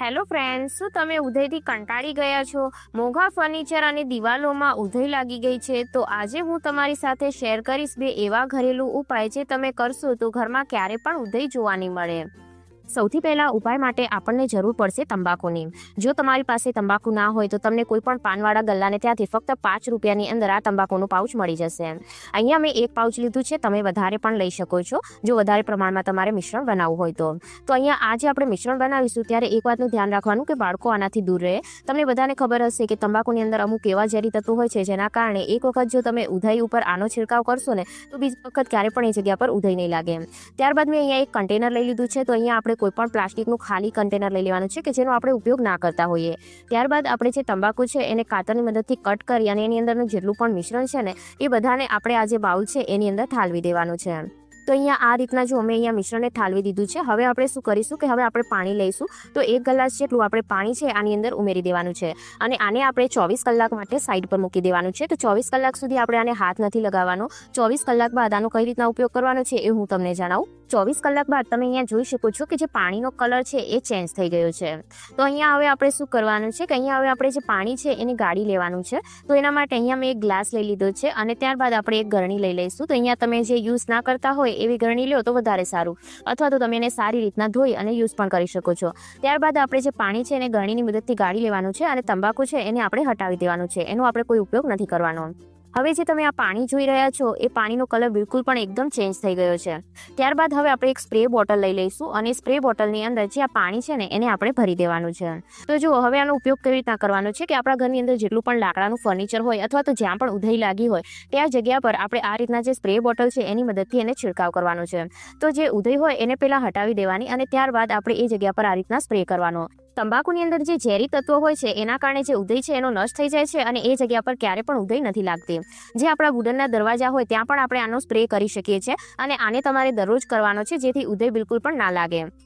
Hello friends શું તમે ઉધઈથી કંટાળી ગયા છો? મોંઘા ફર્નિચર અને દિવાલોમાં ઉધઈ લાગી ગઈ છે. તો આજે હું તમારી સાથે શેર કરીશ બે એવા ઘરેલું ઉપાય જે તમે કરશો તો ઘરમાં ક્યારે પણ ઉધઈ જોવા નહીં મળે. સૌથી પહેલા ઉપાય માટે આપણને જરૂર પડશે તંબાકુની. જો તમારી પાસે તંબાકુ ના હોય તો તમને કોઈ પણ પાનવાળા ગલ્લાને ત્યાંથી ફક્ત પાંચ રૂપિયાની અંદર આ તંબાકુનું પાઉચ મળી જશે. અહીંયા મેં એક પાઉચ લીધું છે, તમે વધારે પણ લઈ શકો છો, જો વધારે પ્રમાણમાં તમારે મિશ્રણ બનાવવું હોય તો. તો અહીંયા આજે આપણે મિશ્રણ બનાવીશું, ત્યારે એક વાતનું ધ્યાન રાખવાનું કે બાળકો આનાથી દૂર રહે. તમને બધાને ખબર હશે કે તંબાકુની અંદર અમુક એવા ઝેરી તત્વો હોય છે, જેના કારણે એક વખત જો તમે ઉધઈ ઉપર આનો છિડકાવ કરશો ને, તો બીજી વખત ક્યારે પણ એ જગ્યા પર ઉધઈ નહીં લાગે. ત્યારબાદ મેં અહીંયા એક કન્ટેનર લઈ લીધું છે, તો અહીંયા આપણે કોઈ પણ પ્લાસ્ટિકનું ખાલી કન્ટેનર લઈ લેવાનું છે કે જેનો આપણે ઉપયોગ ના કરતા હોઈએ. ત્યારબાદ આપણે જે તંબાકુ છે એને કાતરની મદદથી કટ કરી અને એની અંદરનું જેટલું પણ મિશ્રણ છે ને, એ બધાને આપણે આ જે બાઉલ છે એની અંદર ઠાલવી દેવાનું છે તો અહીંયા આ રીતના જો અમે અહીંયા મિશ્રણને ઠાલવી દીધું છે, હવે આપણે શું કરીશું કે હવે આપણે પાણી લઈશું. તો એક ગ્લાસ જેટલું આપણે પાણી છે આની અંદર ઉમેરી દેવાનું છે અને આને આપણે ચોવીસ કલાક માટે સાઈડ પર મૂકી દેવાનું છે. તો ચોવીસ કલાક સુધી આપણે આને હાથ નથી લગાવવાનો. ચોવીસ કલાક બાદ આનો કઈ રીતના ઉપયોગ કરવાનો છે એ હું તમને જણાવું. ચોવીસ કલાક બાદ તમે અહીંયા જોઈ શકો છો કે જે પાણીનો કલર છે એ ચેન્જ થઈ ગયો છે. તો અહીંયા હવે આપણે શું કરવાનું છે કે અહીંયા હવે આપણે જે પાણી છે એને ગાળી લેવાનું છે. તો એના માટે અહીંયા મેં એક ગ્લાસ લઈ લીધો છે અને ત્યારબાદ આપણે એક ગરણી લઈ લઈશું. તો અહીંયા તમે જે યુઝ ના કરતા હોય એવી ગરણી લો તો વધારે સારું. અથવા તો તમે એને સારી રીતના ધોઈ અને યુઝ પણ કરી શકો છો. ત્યારબાદ આપણે જે પાણી છે એને ગરણીની મદદથી ગાળી લેવાનું છે અને તંબાકુ છે એને આપણે હટાવી દેવાનું છે. એનો આપણે કોઈ ઉપયોગ નથી કરવાનો. હવે જે તમે આ પાણી જોઈ રહ્યા છો, એ પાણીનો કલર બિલકુલ પણ એકદમ ચેન્જ થઈ ગયો છે. ત્યારબાદ હવે આપણે એક સ્પ્રે બોટલ લઈ લઈશું અને સ્પ્રે બોટલની અંદર જે આ પાણી છે ને, એને આપણે ભરી દેવાનું છે. તો જો હવે આનો ઉપયોગ કેવી રીતના કરવાનો છે કે આપણા ઘરની અંદર જેટલું પણ લાકડાનું ફર્નિચર હોય અથવા તો જ્યાં પણ ઉધઈ લાગી હોય, ત્યાં જગ્યા પર આપણે આ રીતના જે સ્પ્રે બોટલ છે, એની મદદથી એને છિડકાવ કરવાનો છે. તો જે ઉધઈ હોય, એને પહેલાં હટાવી દેવાની અને ત્યારબાદ આપણે એ જગ્યા પર આ રીતના સ્પ્રે કરવાનો. તંબાકુની અંદર જે ઝેરી તત્વો હોય છે, એના કારણે જે ઉદય છે, એનો નષ્ટ થઈ જાય છે અને એ જગ્યા પર ક્યારે પણ ઉદય નથી લાગતી. જે આપણા વુડનના દરવાજા હોય, ત્યાં પણ આપણે આનો સ્પ્રે કરી શકીએ છીએ અને આને તમારે દરરોજ કરવાનો છે, જેથી ઉદય બિલકુલ પણ ના લાગે.